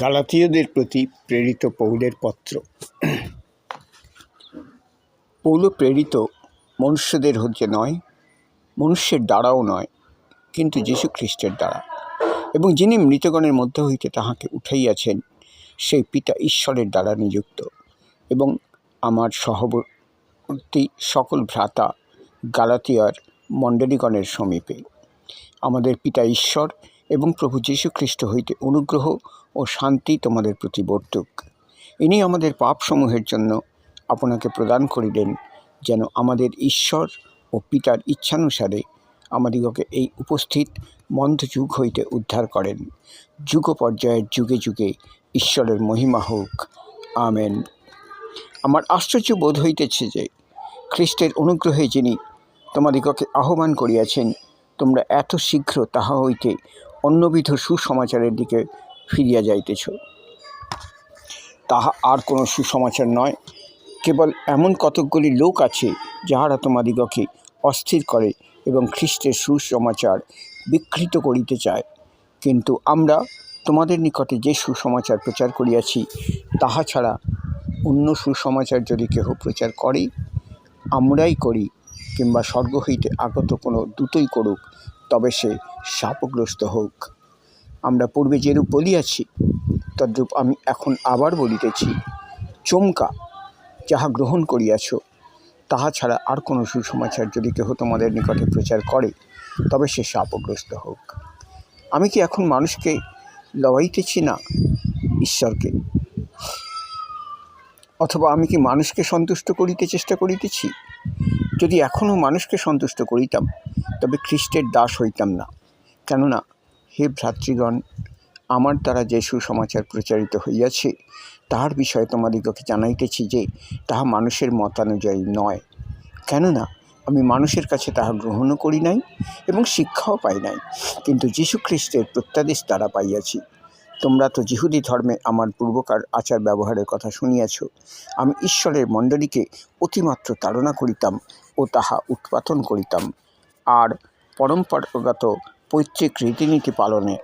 গালাতীয়দের প্রতি প্রেরিত পৌলের পত্র। পৌল প্রেরিত মনুষ্যদের হচ্ছে নয়, মনুষ্যের দ্বারাও নয়, কিন্তু যীশু খ্রিস্টের দ্বারা। এবং যিনি মৃতগণের মধ্য হইতে তাহাকে উঠাইয়াছেন, সেই পিতা ঈশ্বরের দ্বারা নিযুক্ত। এবং আমার সহবর্তী সকল ভ্রাতা গালাতিয়ার মণ্ডলীগণের সমীপে। আমাদের পিতা ঈশ্বর এবং প্রভু যীশু খ্রিস্ট হইতে অনুগ্রহ ও শান্তি তোমাদের প্রতি বর্তুক। ইনি আমাদের পাপসমূহের জন্য আপনাকে প্রদান করিলেন, যেন আমাদের ঈশ্বর ও পিতার ইচ্ছানুসারে আমাদিগকে এই উপস্থিত মন্দ যুগ হইতে উদ্ধার করেন। যুগ পর্যায়ের যুগে যুগে ঈশ্বরের মহিমা হোক। আমেন। আমার আশ্চর্য বোধ হইতেছে যে, খ্রিস্টের অনুগ্রহে যিনি তোমাদিগকে আহ্বান করিয়াছেন, তোমরা এত শীঘ্র তাহা হইতে অন্যবিধ সুসমাচারের দিকে ফিরিয়া যাইতেছ। তাহা আর কোনো সুসমাচার নয়। কেবল এমন কতকগুলি লোক আছে, যাহারা তোমাদিগকে অস্থির করে এবং খ্রিস্টের সুসমাচার বিকৃত করিতে চায়। কিন্তু আমরা তোমাদের নিকটে যে সুসমাচার প্রচার করিয়াছি, তাহা ছাড়া অন্য সুসমাচার যদি কেহ প্রচার করে, আমরাই করি কিংবা স্বর্গ হইতে আগত কোনো দূতই করুক, তবে সে শাপগ্রস্ত হোক। আমরা পূর্বে যেরূপ বলিয়াছি, তদ্রূপ আমি এখন আবার বলিতেছি, চমকা যাহা গ্রহণ করিয়াছ, তাহা ছাড়া আর কোনো সুসমাচার যদি কেহ তোমাদের নিকটে প্রচার করে, তবে সে শাপগ্রস্ত হোক। আমি কি এখন মানুষকে লওয়াইতেছি না, ঈশ্বরকে? অথবা আমি কি মানুষকে সন্তুষ্ট করিতে চেষ্টা করিতেছি? যদি এখনও মানুষকে সন্তুষ্ট করিতাম, তবে খ্রিস্টের দাস হইতাম না। কেননা, হে ভ্রাতৃগণ, আমার দ্বারা যে সুসমাচার প্রচারিত হইয়াছে, তাহার বিষয়ে তোমাদিগকে জানাইতেছি যে, তাহা মানুষের মতানুযায়ী নয়। কেননা, আমি মানুষের কাছে তাহা গ্রহণও করি নাই এবং শিক্ষাও পাই নাই। কিন্তু যীশু খ্রিস্টের প্রত্যাদেশ দ্বারা পাইয়াছি। তোমরা তো জিহুদি ধর্মে আমার পূর্বকার আচার ব্যবহারের কথা শুনিয়াছ। আমি ঈশ্বরের মণ্ডলীকে অতিমাত্র তাড়না করিতাম ও তাহা উৎপাদন করিতাম। আর পরম্পরাগত পৈতৃক রীতিনীতি পালনে